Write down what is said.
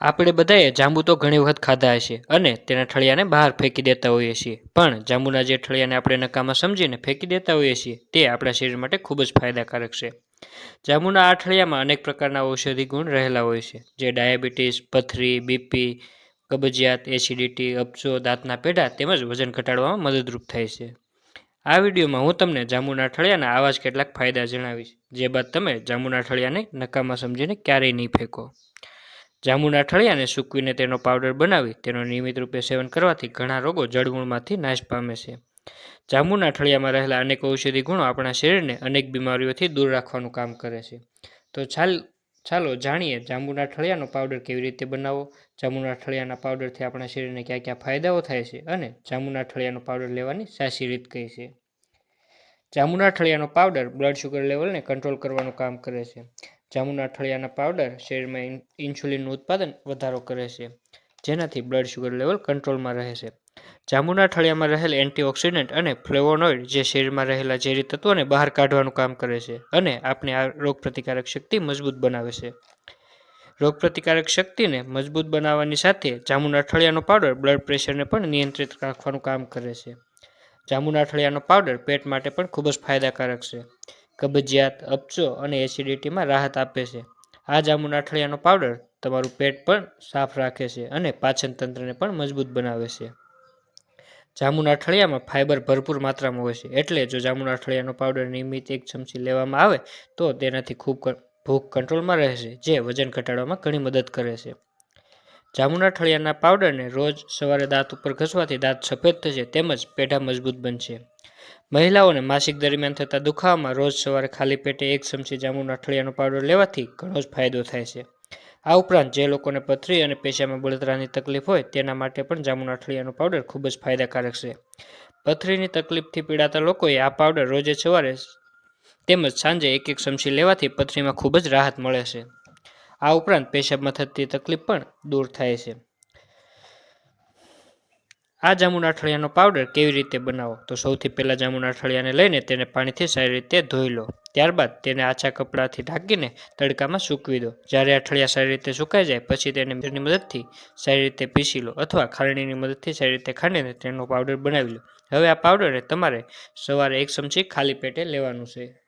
આપણે બધાએ જાંબુ તો ઘણી વખત ખાધા હશે અને તેના ઠળિયાને બહાર ફેંકી દેતા હોઈએ છીએ. પણ જાંબુના જે ઠળિયાને આપણે નકામા સમજીને ફેંકી દેતા હોઈએ છીએ, તે આપણા શરીર માટે ખૂબ જ ફાયદાકારક છે. જાંબુના આ ઠળિયામાં અનેક પ્રકારના ઔષધિ ગુણ રહેલા હોય છે, જે ડાયાબિટીસ, પથરી, બીપી, કબજિયાત, એસિડિટી અપચો દાંતના પેઢા તેમજ વજન ઘટાડવામાં મદદરૂપ થાય છે. આ વિડીયોમાં હું તમને જાંબુના ઠળિયાના આવા જ કેટલાક ફાયદા જણાવીશ, જે બાદ તમે જાંબુના ઠળિયાને નકામા સમજીને ક્યારેય નહીં ફેંકો. જાંબુના ઠળિયાને સૂકવીને તેનો પાવડર બનાવી તેનો નિયમિત રૂપે સેવન કરવાથી ઘણા રોગો જળમૂળમાંથી નાશ પામે છે. જાંબુના ઠળિયામાં રહેલા અનેક ઔષધિ ગુણો આપણા શરીરને અનેક બીમારીઓથી દૂર રાખવાનું કામ કરે છે. તો ચાલ, ચાલો જાણીએ જાંબુના ઠળિયાનો પાવડર કેવી રીતે બનાવવો? જાંબુના ઠળિયાના પાવડરથી આપણા શરીરને કયા કયા ફાયદાઓ થાય છે અને જાંબુના ઠળિયાનો પાવડર લેવાની સાચી રીત કઈ છે? જાંબુના ઠળિયાનો પાવડર બ્લડ શુગર લેવલને કંટ્રોલ કરવાનું કામ કરે છે. જાંબુના ઠળિયાના પાવડર શરીરમાં ઇન્સ્યુલિનનું ઉત્પાદન વધારો કરે છે, જેનાથી બ્લડ શુગર લેવલ કંટ્રોલમાં રહે છે. જાંબુના ઠળિયામાં રહેલ એન્ટીઓક્સિડન્ટ અને ફ્લેવોનોઇડ જે શરીરમાં રહેલા ઝેરી તત્વોને બહાર કાઢવાનું કામ કરે છે અને આપણી આ રોગપ્રતિકારક શક્તિ મજબૂત બનાવે છે. રોગપ્રતિકારક શક્તિને મજબૂત બનાવવાની સાથે જાંબુના ઠળિયાનો પાવડર બ્લડ પ્રેશરને પણ નિયંત્રિત રાખવાનું કામ કરે છે. જાંબુના ઠળિયાનો પાવડર પેટ માટે પણ ખૂબ જ ફાયદાકારક છે. કબજિયાત અપચો અને એસિડિટીમાં રાહત આપે છે. આ જાંબુના ઠળિયાનો પાવડર તમારું પેટ પણ સાફ રાખે છે અને પાચન તંત્રને પણ મજબૂત બનાવે છે. જાંબુના અઠળિયામાં ફાઇબર ભરપૂર માત્રામાં હોય છે. એટલે જો જાંબુના અઠળિયાનો પાવડર નિયમિત એક ચમચી લેવામાં આવે, તો તેનાથી ખૂબ ભૂખ કંટ્રોલમાં રહે છે, જે વજન ઘટાડવામાં ઘણી મદદ કરે છે. જાંબુના ઠળિયાના પાવડરને રોજ સવારે દાંત ઉપર ઘસવાથી દાંત સફેદ થશે તેમજ પેઢા મજબૂત બનશે. મહિલાઓને માસિક દરમિયાન થતા દુખાવામાં રોજ સવારે ખાલી પેટે એક ચમચી જાંબુના ઠળિયાનો પાવડર લેવાથી ઘણો જ ફાયદો થાય છે. આ ઉપરાંત જે લોકોને પથરી અને પેશામાં બળતરાની તકલીફ હોય તેના માટે પણ જાંબુના ઠળિયાનો પાવડર ખૂબ જ ફાયદાકારક છે. પથરીની તકલીફથી પીડાતા લોકોએ આ પાવડર રોજે સવારે તેમજ સાંજે એક એક ચમચી લેવાથી પથરીમાં ખૂબ જ રાહત મળે છે. આ ઉપરાંત પેશાબમાં થતી તકલીફ પણ દૂર થાય છે. આ જાંબુના અઠળિયાનો પાવડર કેવી રીતે બનાવો? તો સૌથી પહેલાં જાંબુના અઠળિયાને લઈને તેને પાણીથી સારી રીતે ધોઈ લો. ત્યારબાદ તેને આછા કપડાથી ઢાંકીને તડકામાં સૂકવી દો. જ્યારે અઠળિયા સારી રીતે સુકાઈ જાય, પછી તેને મિક્સરની મદદથી સારી રીતે પીસી લો અથવા ખાંડણીની મદદથી સારી રીતે ખાંડીને તેનો પાવડર બનાવી લો. હવે આ પાવડરને તમારે સવારે એક ચમચી ખાલી પેટે લેવાનું છે.